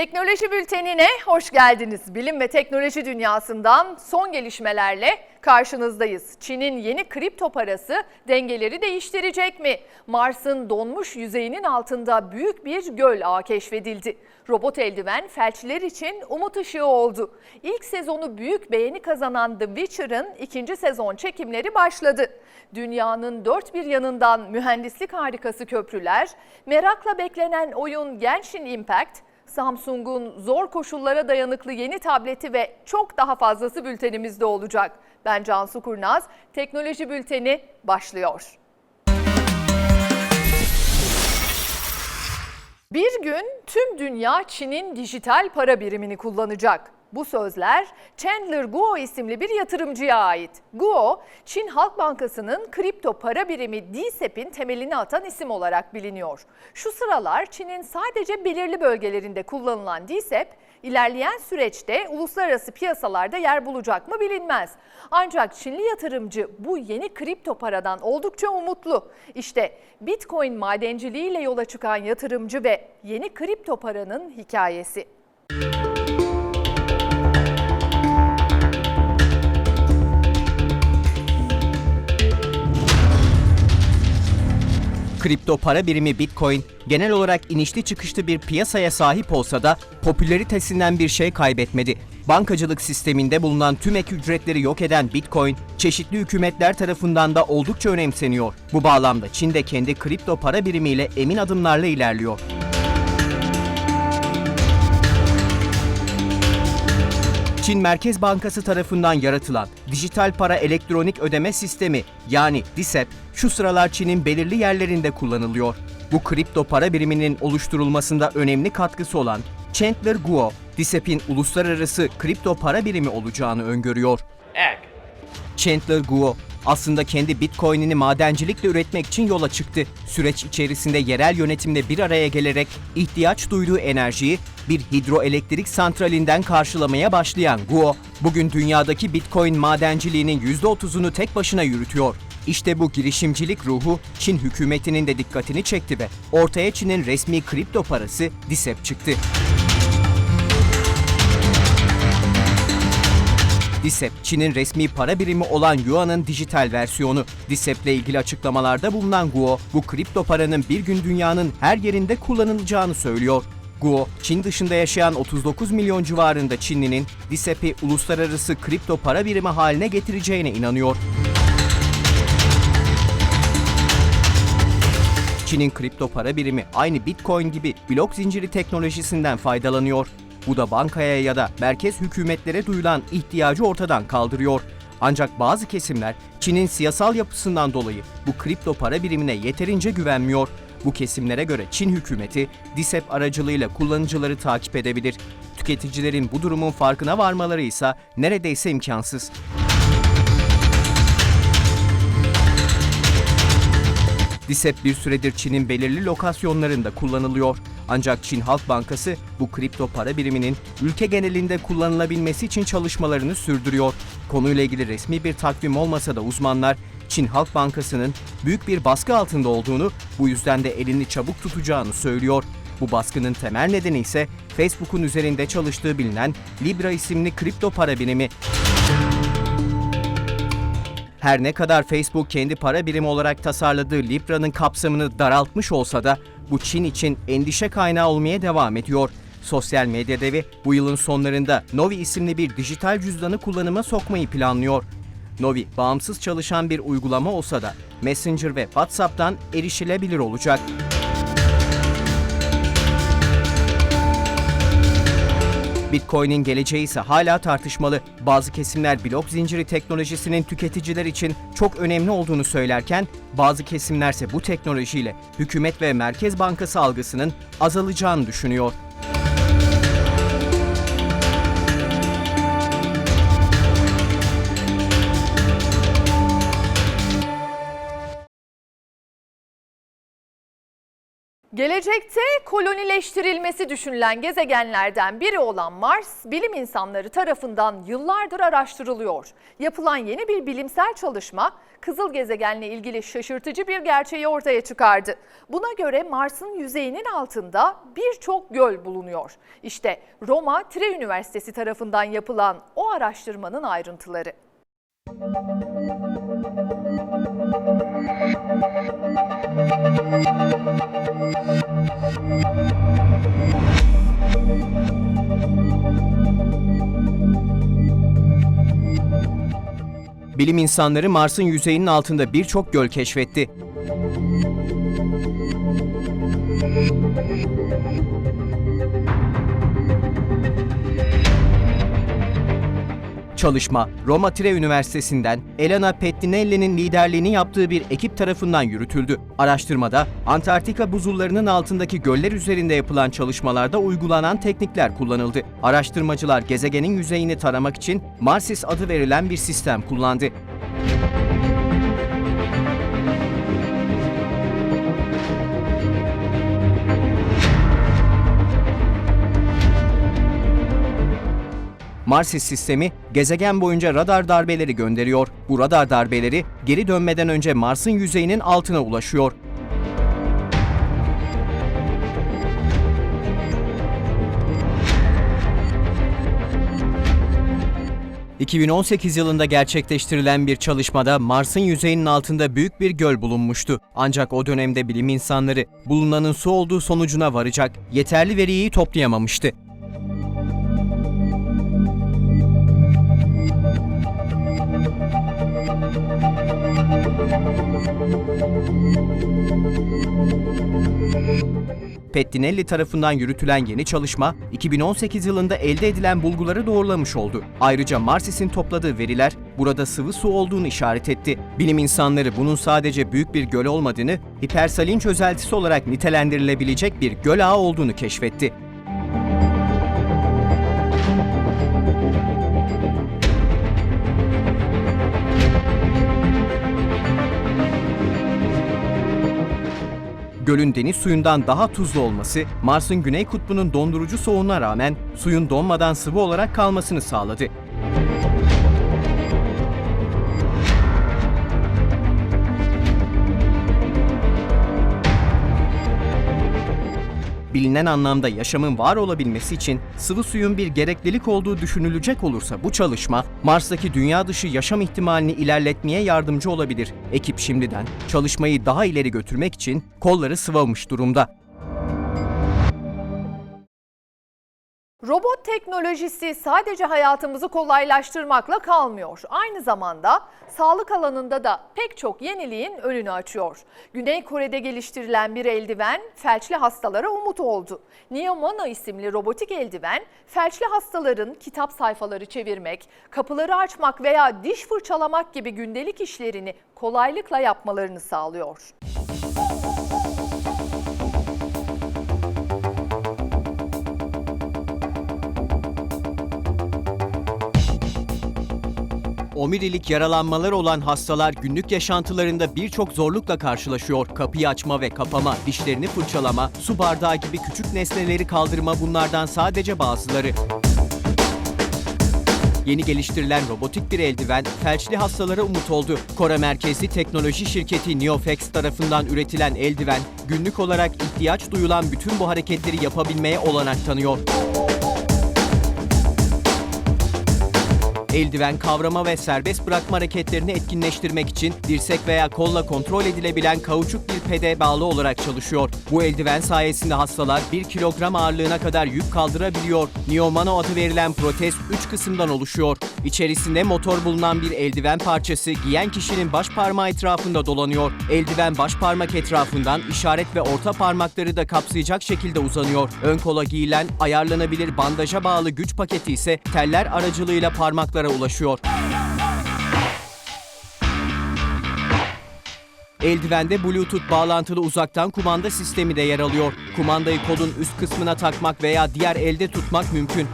Teknoloji Bülteni'ne hoş geldiniz. Bilim ve teknoloji dünyasından son gelişmelerle karşınızdayız. Çin'in yeni kripto parası dengeleri değiştirecek mi? Mars'ın donmuş yüzeyinin altında büyük bir göl ağı keşfedildi. Robot eldiven felçliler için umut ışığı oldu. İlk sezonu büyük beğeni kazanan The Witcher'ın ikinci sezon çekimleri başladı. Dünyanın dört bir yanından mühendislik harikası köprüler, merakla beklenen oyun Genshin Impact, Samsung'un zor koşullara dayanıklı yeni tableti ve çok daha fazlası bültenimizde olacak. Ben Cansu Kurnaz, Teknoloji Bülteni başlıyor. Bir gün tüm dünya Çin'in dijital para birimini kullanacak. Bu sözler Chandler Guo isimli bir yatırımcıya ait. Guo, Çin Halk Bankası'nın kripto para birimi DSEP'in temelini atan isim olarak biliniyor. Şu sıralar Çin'in sadece belirli bölgelerinde kullanılan DSEP, ilerleyen süreçte uluslararası piyasalarda yer bulacak mı bilinmez. Ancak Çinli yatırımcı bu yeni kripto paradan oldukça umutlu. İşte Bitcoin madenciliğiyle yola çıkan yatırımcı ve yeni kripto paranın hikayesi. Kripto para birimi Bitcoin genel olarak inişli çıkışlı bir piyasaya sahip olsa da popülaritesinden bir şey kaybetmedi. Bankacılık sisteminde bulunan tüm ek ücretleri yok eden Bitcoin, çeşitli hükümetler tarafından da oldukça önemseniyor. Bu bağlamda Çin de kendi kripto para birimiyle emin adımlarla ilerliyor. Çin Merkez Bankası tarafından yaratılan dijital para elektronik ödeme sistemi yani DİSEP şu sıralar Çin'in belirli yerlerinde kullanılıyor. Bu kripto para biriminin oluşturulmasında önemli katkısı olan Chandler Guo, DİSEP'in uluslararası kripto para birimi olacağını öngörüyor. egg. Chandler Guo aslında kendi Bitcoin'ini madencilikle üretmek için yola çıktı. Süreç içerisinde yerel yönetimle bir araya gelerek ihtiyaç duyduğu enerjiyi bir hidroelektrik santralinden karşılamaya başlayan Guo, bugün dünyadaki Bitcoin madenciliğinin %30'unu tek başına yürütüyor. İşte bu girişimcilik ruhu Çin hükümetinin de dikkatini çekti ve ortaya Çin'in resmi kripto parası DİSEP çıktı. DİSEP, Çin'in resmi para birimi olan Yuan'ın dijital versiyonu. DİSEP'le ilgili açıklamalarda bulunan Guo, bu kripto paranın bir gün dünyanın her yerinde kullanılacağını söylüyor. Guo, Çin dışında yaşayan 39 milyon civarında Çinlinin DİSEP'i uluslararası kripto para birimi haline getireceğine inanıyor. Çin'in kripto para birimi aynı Bitcoin gibi blok zinciri teknolojisinden faydalanıyor. Bu da bankaya ya da merkez hükümetlere duyulan ihtiyacı ortadan kaldırıyor. Ancak bazı kesimler Çin'in siyasal yapısından dolayı bu kripto para birimine yeterince güvenmiyor. Bu kesimlere göre Çin hükümeti DİSEP aracılığıyla kullanıcıları takip edebilir. Tüketicilerin bu durumun farkına varmaları ise neredeyse imkansız. DİSEP bir süredir Çin'in belirli lokasyonlarında kullanılıyor. Ancak Çin Halk Bankası bu kripto para biriminin ülke genelinde kullanılabilmesi için çalışmalarını sürdürüyor. Konuyla ilgili resmi bir takvim olmasa da uzmanlar Çin Halk Bankası'nın büyük bir baskı altında olduğunu, bu yüzden de elini çabuk tutacağını söylüyor. Bu baskının temel nedeni ise Facebook'un üzerinde çalıştığı bilinen Libra isimli kripto para birimi. Her ne kadar Facebook kendi para birimi olarak tasarladığı Libra'nın kapsamını daraltmış olsa da bu Çin için endişe kaynağı olmaya devam ediyor. Sosyal medya devi bu yılın sonlarında Novi isimli bir dijital cüzdanı kullanıma sokmayı planlıyor. Novi, bağımsız çalışan bir uygulama olsa da Messenger ve WhatsApp'tan erişilebilir olacak. Bitcoin'in geleceği ise hala tartışmalı. Bazı kesimler blok zinciri teknolojisinin tüketiciler için çok önemli olduğunu söylerken, bazı kesimlerse bu teknolojiyle hükümet ve Merkez Bankası algısının azalacağını düşünüyor. Gelecekte kolonileştirilmesi düşünülen gezegenlerden biri olan Mars, bilim insanları tarafından yıllardır araştırılıyor. Yapılan yeni bir bilimsel çalışma, kızıl gezegenle ilgili şaşırtıcı bir gerçeği ortaya çıkardı. Buna göre Mars'ın yüzeyinin altında birçok göl bulunuyor. İşte Roma Tre Üniversitesi tarafından yapılan o araştırmanın ayrıntıları. Bilim insanları Mars'ın yüzeyinin altında birçok göl keşfetti. Çalışma, Roma Tre Üniversitesi'nden Elena Pettinelli'nin liderliğini yaptığı bir ekip tarafından yürütüldü. Araştırmada, Antarktika buzullarının altındaki göller üzerinde yapılan çalışmalarda uygulanan teknikler kullanıldı. Araştırmacılar gezegenin yüzeyini taramak için Marsis adı verilen bir sistem kullandı. Marsis sistemi gezegen boyunca radar darbeleri gönderiyor. Bu radar darbeleri geri dönmeden önce Mars'ın yüzeyinin altına ulaşıyor. ...2018 yılında gerçekleştirilen bir çalışmada Mars'ın yüzeyinin altında büyük bir göl bulunmuştu. Ancak o dönemde bilim insanları bulunanın su olduğu sonucuna varacak yeterli veriyi toplayamamıştı. Pettinelli tarafından yürütülen yeni çalışma, 2018 yılında elde edilen bulguları doğrulamış oldu. Ayrıca Marsis'in topladığı veriler burada sıvı su olduğunu işaret etti. Bilim insanları bunun sadece büyük bir göl olmadığını, hipersalin çözeltisi olarak nitelendirilebilecek bir göl ağı olduğunu keşfetti. Gölün deniz suyundan daha tuzlu olması, Mars'ın güney kutbunun dondurucu soğuğuna rağmen suyun donmadan sıvı olarak kalmasını sağladı. Bilinen anlamda yaşamın var olabilmesi için sıvı suyun bir gereklilik olduğu düşünülecek olursa bu çalışma Mars'taki dünya dışı yaşam ihtimalini ilerletmeye yardımcı olabilir. Ekip şimdiden çalışmayı daha ileri götürmek için kolları sıvamış durumda. Robot teknolojisi sadece hayatımızı kolaylaştırmakla kalmıyor. Aynı zamanda sağlık alanında da pek çok yeniliğin önünü açıyor. Güney Kore'de geliştirilen bir eldiven felçli hastalara umut oldu. Neomano isimli robotik eldiven felçli hastaların kitap sayfaları çevirmek, kapıları açmak veya diş fırçalamak gibi gündelik işlerini kolaylıkla yapmalarını sağlıyor. Omurilik yaralanmaları olan hastalar günlük yaşantılarında birçok zorlukla karşılaşıyor. Kapıyı açma ve kapama, dişlerini fırçalama, su bardağı gibi küçük nesneleri kaldırma bunlardan sadece bazıları. Yeni geliştirilen robotik bir eldiven felçli hastalara umut oldu. Kore merkezli teknoloji şirketi Neofex tarafından üretilen eldiven günlük olarak ihtiyaç duyulan bütün bu hareketleri yapabilmeye olanak tanıyor. Eldiven kavrama ve serbest bırakma hareketlerini etkinleştirmek için dirsek veya kolla kontrol edilebilen kauçuk bir pede bağlı olarak çalışıyor. Bu eldiven sayesinde hastalar 1 kilogram ağırlığına kadar yük kaldırabiliyor. Neomano adı verilen protez 3 kısımdan oluşuyor. İçerisinde motor bulunan bir eldiven parçası giyen kişinin baş parmağı etrafında dolanıyor. Eldiven baş parmak etrafından işaret ve orta parmakları da kapsayacak şekilde uzanıyor. Ön kola giyilen ayarlanabilir bandaja bağlı güç paketi ise teller aracılığıyla parmaklara ulaşıyor. Eldivende Bluetooth bağlantılı uzaktan kumanda sistemi de yer alıyor. Kumandayı kolun üst kısmına takmak veya diğer elde tutmak mümkün.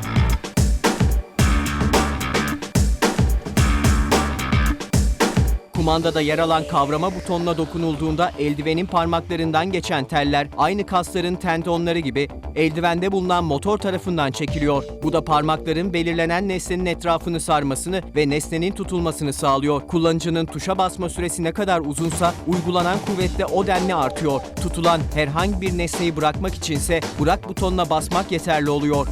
Kumandada yer alan kavrama butonuna dokunulduğunda eldivenin parmaklarından geçen teller aynı kasların tendonları gibi eldivende bulunan motor tarafından çekiliyor. Bu da parmakların belirlenen nesnenin etrafını sarmasını ve nesnenin tutulmasını sağlıyor. Kullanıcının tuşa basma süresi ne kadar uzunsa uygulanan kuvvet de o denli artıyor. Tutulan herhangi bir nesneyi bırakmak içinse bırak butonuna basmak yeterli oluyor.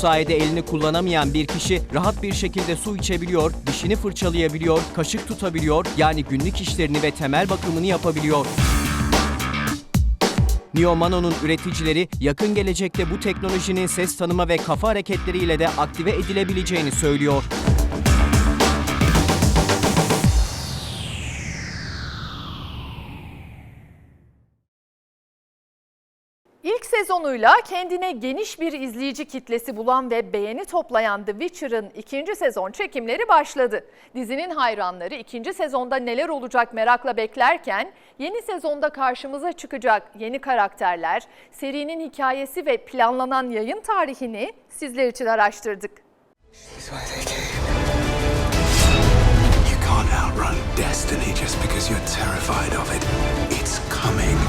Sayede elini kullanamayan bir kişi rahat bir şekilde su içebiliyor, dişini fırçalayabiliyor, kaşık tutabiliyor, yani günlük işlerini ve temel bakımını yapabiliyor. Neomano'nun üreticileri yakın gelecekte bu teknolojinin ses tanıma ve kafa hareketleriyle de aktive edilebileceğini söylüyor. Sezonuyla kendine geniş bir izleyici kitlesi bulan ve beğeni toplayan The Witcher'ın ikinci sezon çekimleri başladı. Dizinin hayranları ikinci sezonda neler olacak merakla beklerken yeni sezonda karşımıza çıkacak yeni karakterler, serinin hikayesi ve planlanan yayın tarihini sizler için araştırdık. You can't outrun destiny just because you're terrified of it. It's coming.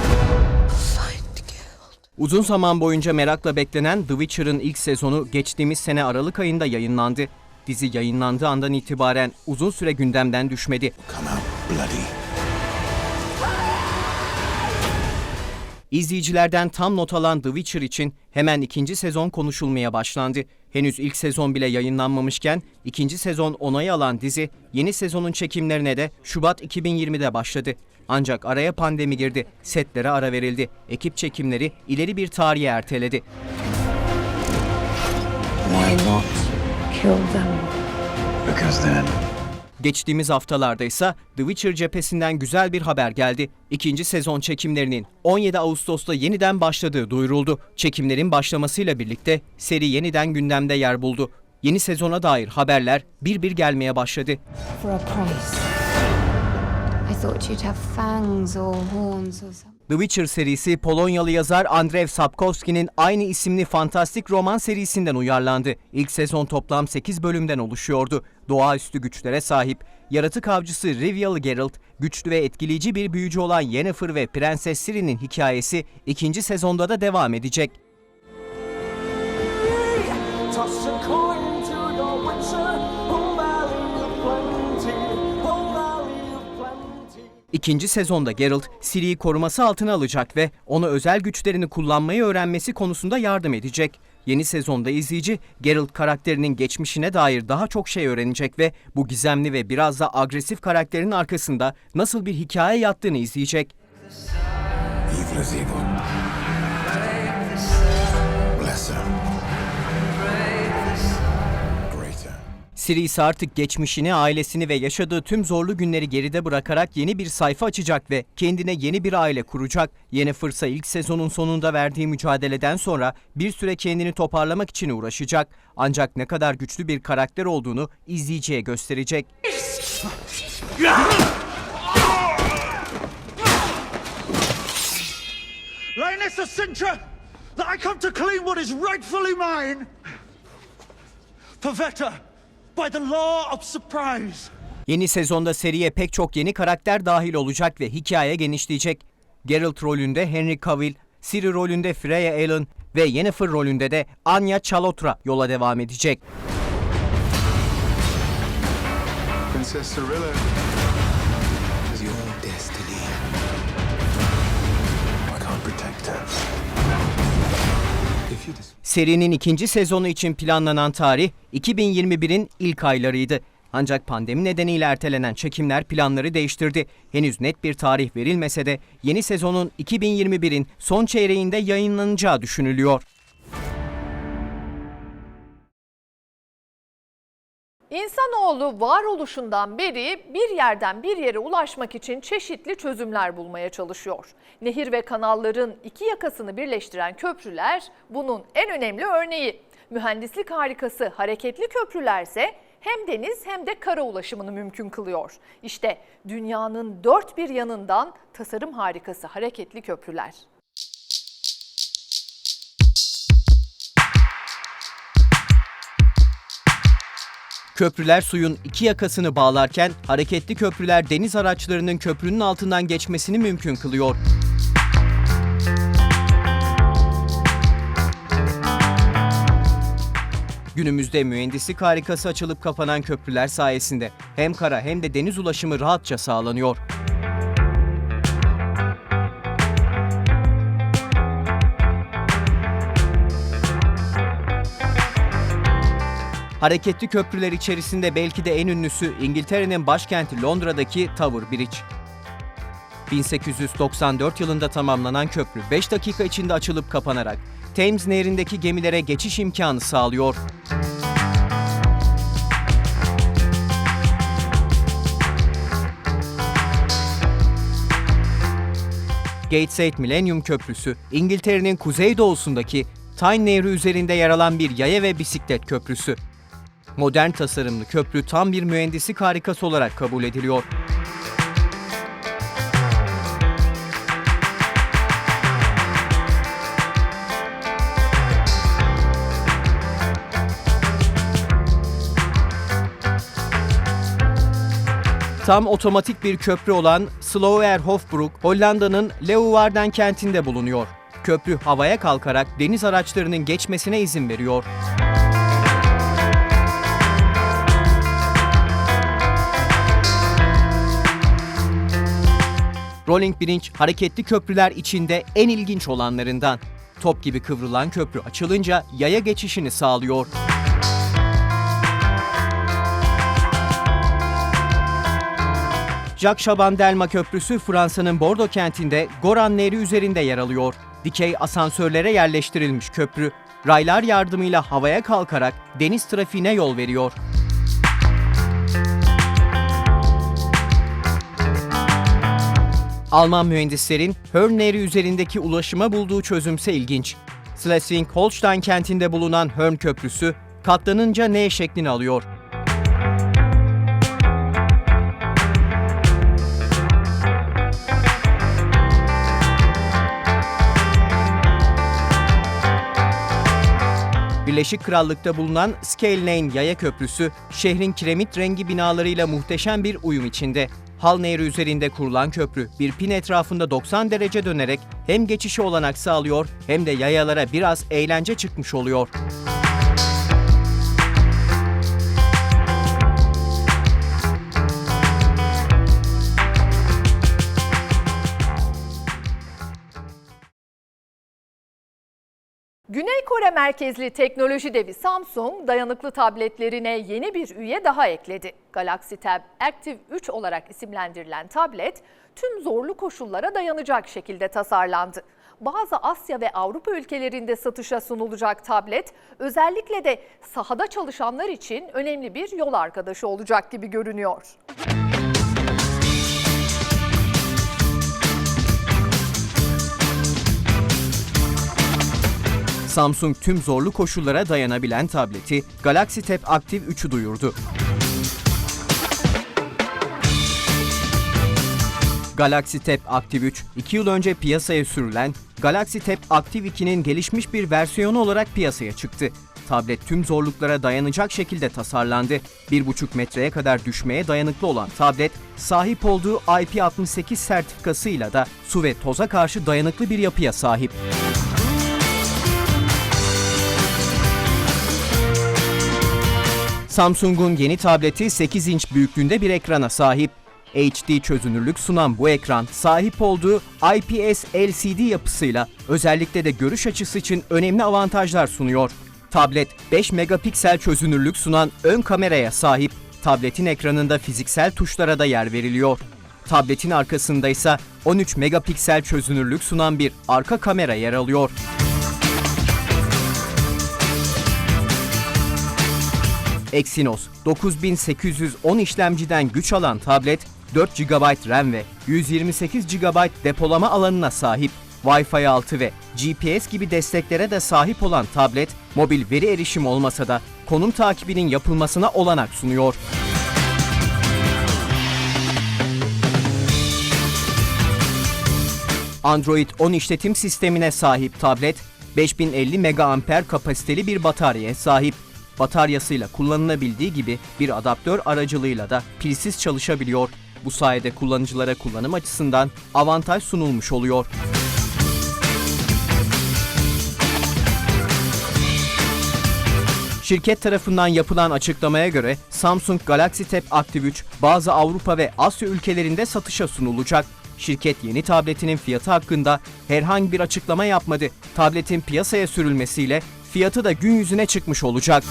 Uzun zaman boyunca merakla beklenen The Witcher'ın ilk sezonu geçtiğimiz sene Aralık ayında yayınlandı. Dizi yayınlandığı andan itibaren uzun süre gündemden düşmedi. Come out. İzleyicilerden tam not alan The Witcher için hemen ikinci sezon konuşulmaya başlandı. Henüz ilk sezon bile yayınlanmamışken ikinci sezon onayı alan dizi yeni sezonun çekimlerine de Şubat 2020'de başladı. Ancak araya pandemi girdi, setlere ara verildi. Ekip çekimleri ileri bir tarihe erteledi. Why not kill them? Because then Geçtiğimiz haftalarda ise The Witcher cephesinden güzel bir haber geldi. İkinci sezon çekimlerinin 17 Ağustos'ta yeniden başladığı duyuruldu. Çekimlerin başlamasıyla birlikte seri yeniden gündemde yer buldu. Yeni sezona dair haberler bir bir gelmeye başladı. For a price. I thought you'd have fangs or horns or something. The Witcher serisi Polonyalı yazar Andrzej Sapkowski'nin aynı isimli fantastik roman serisinden uyarlandı. İlk sezon toplam 8 bölümden oluşuyordu. Doğaüstü güçlere sahip, yaratık avcısı Rivialı Geralt, güçlü ve etkileyici bir büyücü olan Yennefer ve Prenses Ciri'nin hikayesi ikinci sezonda da devam edecek. Toss İkinci sezonda Geralt, Ciri'yi koruması altına alacak ve ona özel güçlerini kullanmayı öğrenmesi konusunda yardım edecek. Yeni sezonda izleyici, Geralt karakterinin geçmişine dair daha çok şey öğrenecek ve bu gizemli ve biraz da agresif karakterin arkasında nasıl bir hikaye yattığını izleyecek. Ciri ise artık geçmişini, ailesini ve yaşadığı tüm zorlu günleri geride bırakarak yeni bir sayfa açacak ve kendine yeni bir aile kuracak. Yennefer ise ilk sezonun sonunda verdiği mücadeleden sonra bir süre kendini toparlamak için uğraşacak. Ancak ne kadar güçlü bir karakter olduğunu izleyiciye gösterecek. Lioness Sintra, I come to claim what is rightfully mine. Pavetta, by the law of surprise. Yeni sezonda seriye pek çok yeni karakter dahil olacak ve hikaye genişleyecek. Geralt rolünde Henry Cavill, Ciri rolünde Freya Allen ve Yennefer rolünde de Anya Chalotra yola devam edecek. Princess Cirilla Serinin ikinci sezonu için planlanan tarih 2021'in ilk aylarıydı. Ancak pandemi nedeniyle ertelenen çekimler planları değiştirdi. Henüz net bir tarih verilmese de yeni sezonun 2021'in son çeyreğinde yayınlanacağı düşünülüyor. İnsanoğlu varoluşundan beri bir yerden bir yere ulaşmak için çeşitli çözümler bulmaya çalışıyor. Nehir ve kanalların iki yakasını birleştiren köprüler bunun en önemli örneği. Mühendislik harikası hareketli köprülerse hem deniz hem de kara ulaşımını mümkün kılıyor. İşte dünyanın dört bir yanından tasarım harikası hareketli köprüler. Köprüler suyun iki yakasını bağlarken hareketli köprüler deniz araçlarının köprünün altından geçmesini mümkün kılıyor. Günümüzde mühendislik harikası açılıp kapanan köprüler sayesinde hem kara hem de deniz ulaşımı rahatça sağlanıyor. Hareketli köprüler içerisinde belki de en ünlüsü İngiltere'nin başkenti Londra'daki Tower Bridge. 1894 yılında tamamlanan köprü 5 dakika içinde açılıp kapanarak Thames Nehri'ndeki gemilere geçiş imkanı sağlıyor. Gateshead Millennium Köprüsü, İngiltere'nin kuzeydoğusundaki Tyne Nehri üzerinde yer alan bir yaya ve bisiklet köprüsü. Modern tasarımlı köprü tam bir mühendislik harikası olarak kabul ediliyor. Tam otomatik bir köprü olan Slower Hofbrug, Hollanda'nın Leeuwarden kentinde bulunuyor. Köprü havaya kalkarak deniz araçlarının geçmesine izin veriyor. Rolling Bridge hareketli köprüler içinde en ilginç olanlarından. Top gibi kıvrılan köprü açılınca yaya geçişini sağlıyor. Jacques Chaban-Delma Köprüsü Fransa'nın Bordeaux kentinde Goran Nehri üzerinde yer alıyor. Dikey asansörlere yerleştirilmiş köprü, raylar yardımıyla havaya kalkarak deniz trafiğine yol veriyor. Alman mühendislerin Hörn Nehri üzerindeki ulaşıma bulduğu çözümse ilginç. Schleswig-Holstein kentinde bulunan Hörn Köprüsü katlanınca N şeklini alıyor. Birleşik Krallık'ta bulunan Scale Lane Yaya Köprüsü, şehrin kiremit rengi binalarıyla muhteşem bir uyum içinde. Hal Nehri üzerinde kurulan köprü bir pin etrafında 90 derece dönerek hem geçişi olanak sağlıyor hem de yayalara biraz eğlence çıkmış oluyor. Güney Kore merkezli teknoloji devi Samsung dayanıklı tabletlerine yeni bir üye daha ekledi. Galaxy Tab Active 3 olarak isimlendirilen tablet tüm zorlu koşullara dayanacak şekilde tasarlandı. Bazı Asya ve Avrupa ülkelerinde satışa sunulacak tablet özellikle de sahada çalışanlar için önemli bir yol arkadaşı olacak gibi görünüyor. Samsung tüm zorlu koşullara dayanabilen tableti Galaxy Tab Active 3'ü duyurdu. Galaxy Tab Active 3, 2 yıl önce piyasaya sürülen Galaxy Tab Active 2'nin gelişmiş bir versiyonu olarak piyasaya çıktı. Tablet tüm zorluklara dayanacak şekilde tasarlandı. 1,5 metreye kadar düşmeye dayanıklı olan tablet, sahip olduğu IP68 sertifikasıyla da su ve toza karşı dayanıklı bir yapıya sahip. Samsung'un yeni tableti 8 inç büyüklüğünde bir ekrana sahip. HD çözünürlük sunan bu ekran sahip olduğu IPS LCD yapısıyla özellikle de görüş açısı için önemli avantajlar sunuyor. Tablet 5 megapiksel çözünürlük sunan ön kameraya sahip. Tabletin ekranında fiziksel tuşlara da yer veriliyor. Tabletin arkasında ise 13 megapiksel çözünürlük sunan bir arka kamera yer alıyor. Exynos 9810 işlemciden güç alan tablet 4 GB RAM ve 128 GB depolama alanına sahip. Wi-Fi 6 ve GPS gibi desteklere de sahip olan tablet, mobil veri erişim olmasa da konum takibinin yapılmasına olanak sunuyor. Android 10 işletim sistemine sahip tablet, 5050 mAh kapasiteli bir bataryaya sahip. Bataryasıyla kullanılabildiği gibi bir adaptör aracılığıyla da pilsiz çalışabiliyor. Bu sayede kullanıcılara kullanım açısından avantaj sunulmuş oluyor. Şirket tarafından yapılan açıklamaya göre Samsung Galaxy Tab Active 3 bazı Avrupa ve Asya ülkelerinde satışa sunulacak. Şirket yeni tabletinin fiyatı hakkında herhangi bir açıklama yapmadı. Tabletin piyasaya sürülmesiyle fiyatı da gün yüzüne çıkmış olacak.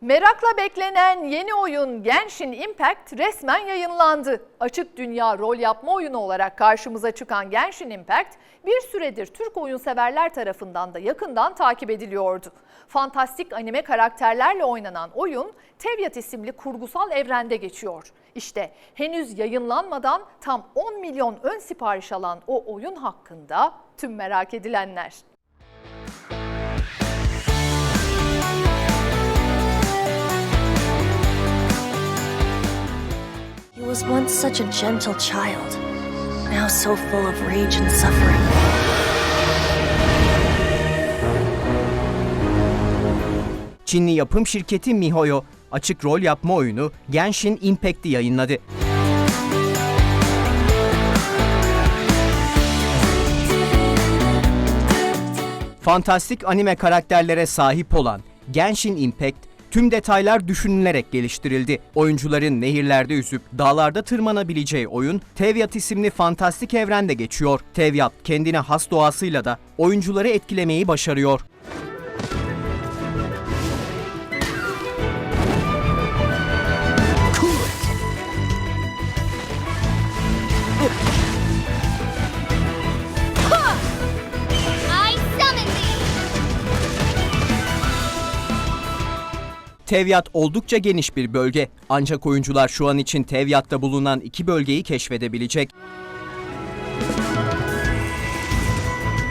Merakla beklenen yeni oyun Genshin Impact resmen yayınlandı. Açık dünya rol yapma oyunu olarak karşımıza çıkan Genshin Impact bir süredir Türk oyun severler tarafından da yakından takip ediliyordu. Fantastik anime karakterlerle oynanan oyun Tevyat isimli kurgusal evrende geçiyor. İşte henüz yayınlanmadan tam 10 milyon ön sipariş alan o oyun hakkında tüm merak edilenler. He was once such a gentle child, now so full of rage and suffering. Çinli yapım şirketi MiHoYo açık rol yapma oyunu Genshin Impact'i yayınladı. Fantastik anime karakterlere sahip olan Genshin Impact tüm detaylar düşünülerek geliştirildi. Oyuncuların nehirlerde yüzüp dağlarda tırmanabileceği oyun Tevyat isimli fantastik evrende geçiyor. Tevyat kendine has doğasıyla da oyuncuları etkilemeyi başarıyor. Tevyat oldukça geniş bir bölge. Ancak oyuncular şu an için Tevyat'ta bulunan iki bölgeyi keşfedebilecek.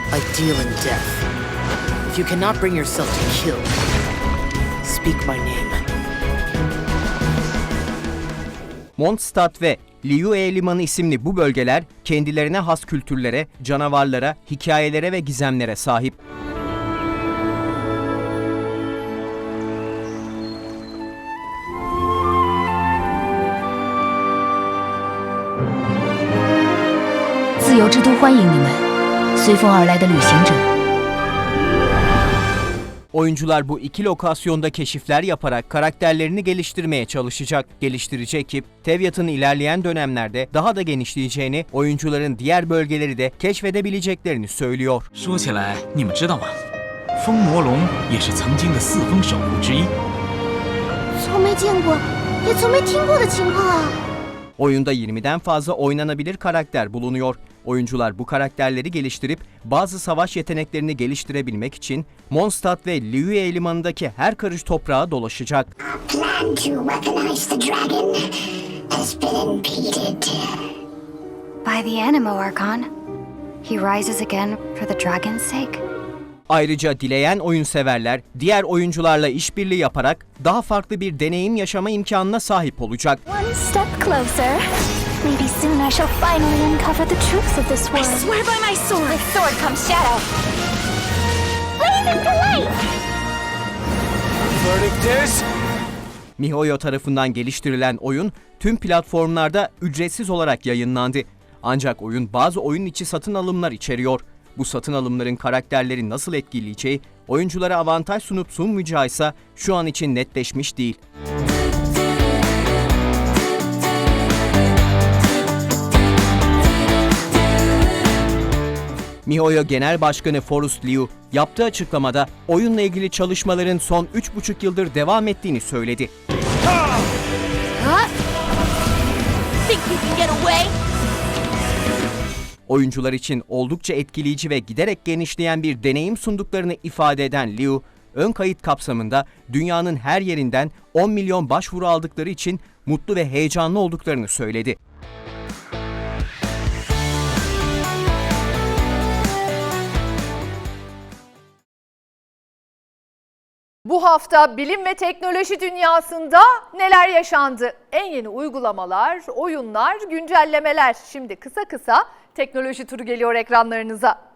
I deal in death. If you cannot bring yourself to kill, speak my name. Mondstadt ve Liyue Limanı isimli bu bölgeler kendilerine has kültürlere, canavarlara, hikayelere ve gizemlere sahip. “自由之都”欢迎你们，随风而来的旅行者。 Oyuncular bu iki lokasyonda keşifler yaparak karakterlerini geliştirmeye çalışacak. Geliştirici ekip, Tevyat'ın ilerleyen dönemlerde daha da genişleyeceğini, oyuncuların diğer bölgeleri de keşfedebileceklerini söylüyor. 说起来，你们知道吗？风魔龙也是曾经的四风守护之一。从没见过，也从没听过的情况啊！ Oyunda 20'den fazla oynanabilir karakter bulunuyor. Oyuncular bu karakterleri geliştirip bazı savaş yeteneklerini geliştirebilmek için Mondstadt ve Liyue limanındaki her karış toprağa dolaşacak. plan to weaponize the dragon has been impeded. By the Animo Archon, he rises again for the dragon's sake. Ayrıca dileyen oyun severler diğer oyuncularla işbirliği yaparak daha farklı bir deneyim yaşama imkanına sahip olacak. One step closer. Maybe soon I shall finally uncover the truths of this world. I swear by my sword. With sword comes shadow. Blazing delight! Verdict is MiHoYo tarafından geliştirilen oyun tüm platformlarda ücretsiz olarak yayınlandı. Ancak oyun bazı oyun içi satın alımlar içeriyor. Bu satın alımların karakterleri nasıl etkileyeceği, oyunculara avantaj sunup sunmayacağı ise şu an için netleşmiş değil. MiHoYo Genel Başkanı Forrest Liu yaptığı açıklamada oyunla ilgili çalışmaların son 3,5 yıldır devam ettiğini söyledi. Oyuncular için oldukça etkileyici ve giderek genişleyen bir deneyim sunduklarını ifade eden Liu, ön kayıt kapsamında dünyanın her yerinden 10 milyon başvuru aldıkları için mutlu ve heyecanlı olduklarını söyledi. Bu hafta bilim ve teknoloji dünyasında neler yaşandı? En yeni uygulamalar, oyunlar, güncellemeler. Şimdi kısa kısa teknoloji turu geliyor ekranlarınıza.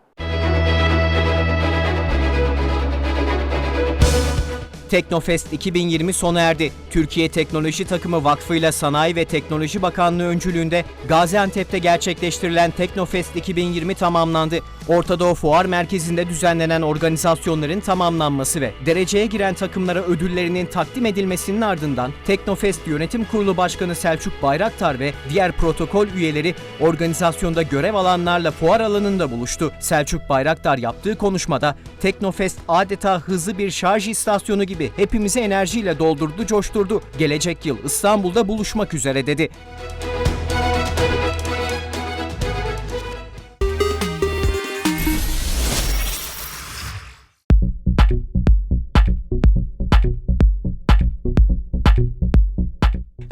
Teknofest 2020 sona erdi. Türkiye Teknoloji Takımı Vakfı ile Sanayi ve Teknoloji Bakanlığı öncülüğünde Gaziantep'te gerçekleştirilen Teknofest 2020 tamamlandı. Orta Doğu Fuar Merkezi'nde düzenlenen organizasyonların tamamlanması ve dereceye giren takımlara ödüllerinin takdim edilmesinin ardından Teknofest Yönetim Kurulu Başkanı Selçuk Bayraktar ve diğer protokol üyeleri organizasyonda görev alanlarla fuar alanında buluştu. Selçuk Bayraktar yaptığı konuşmada Teknofest adeta hızlı bir şarj istasyonu gibi hepimizi enerjiyle doldurdu, coşturdu. Gelecek yıl İstanbul'da buluşmak üzere dedi.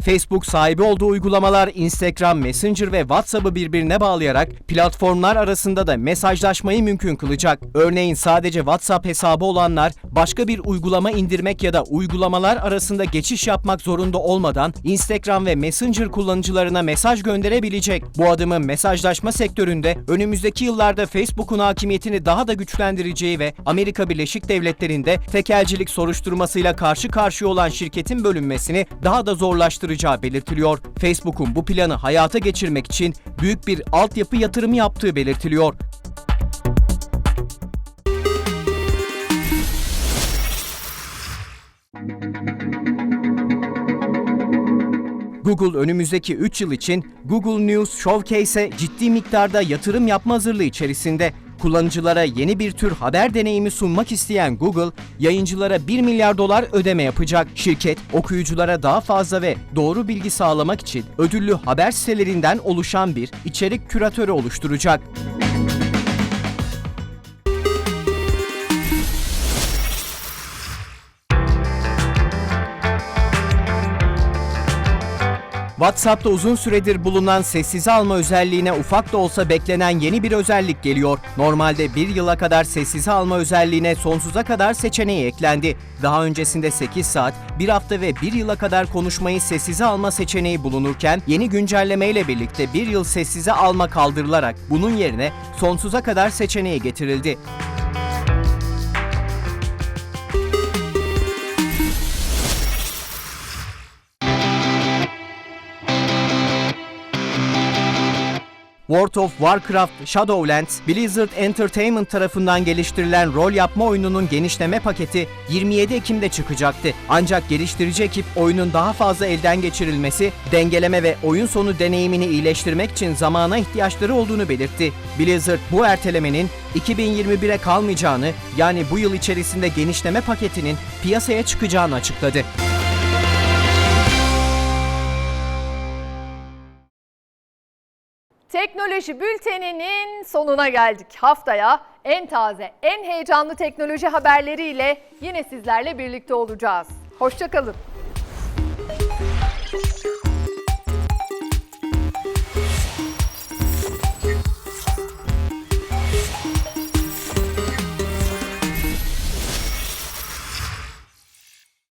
Facebook sahibi olduğu uygulamalar Instagram, Messenger ve WhatsApp'ı birbirine bağlayarak platformlar arasında da mesajlaşmayı mümkün kılacak. Örneğin sadece WhatsApp hesabı olanlar başka bir uygulama indirmek ya da uygulamalar arasında geçiş yapmak zorunda olmadan Instagram ve Messenger kullanıcılarına mesaj gönderebilecek. Bu adımı mesajlaşma sektöründe önümüzdeki yıllarda Facebook'un hakimiyetini daha da güçlendireceği ve Amerika Birleşik Devletleri'nde tekelcilik soruşturmasıyla karşı karşıya olan şirketin bölünmesini daha da zorlaştıracağı belirtiliyor. Facebook'un bu planı hayata geçirmek için büyük bir altyapı yatırımı yaptığı belirtiliyor. Google önümüzdeki 3 yıl için Google News Showcase'e ciddi miktarda yatırım yapma hazırlığı içerisinde. Kullanıcılara yeni bir tür haber deneyimi sunmak isteyen Google, yayıncılara 1 milyar dolar ödeme yapacak. Şirket, okuyuculara daha fazla ve doğru bilgi sağlamak için ödüllü haber sitelerinden oluşan bir içerik küratörü oluşturacak. WhatsApp'ta uzun süredir bulunan sessize alma özelliğine ufak da olsa beklenen yeni bir özellik geliyor. Normalde bir yıla kadar sessize alma özelliğine sonsuza kadar seçeneği eklendi. Daha öncesinde 8 saat, 1 hafta ve 1 yıla kadar konuşmayı sessize alma seçeneği bulunurken yeni güncelleme ile birlikte 1 yıl sessize alma kaldırılarak bunun yerine sonsuza kadar seçeneği getirildi. World of Warcraft Shadowlands, Blizzard Entertainment tarafından geliştirilen rol yapma oyununun genişleme paketi 27 Ekim'de çıkacaktı. Ancak geliştirici ekip oyunun daha fazla elden geçirilmesi, dengeleme ve oyun sonu deneyimini iyileştirmek için zamana ihtiyaçları olduğunu belirtti. Blizzard bu ertelemenin 2021'e kalmayacağını, yani bu yıl içerisinde genişleme paketinin piyasaya çıkacağını açıkladı. Teknoloji bülteninin sonuna geldik. Haftaya en taze, en heyecanlı teknoloji haberleriyle yine sizlerle birlikte olacağız. Hoşçakalın.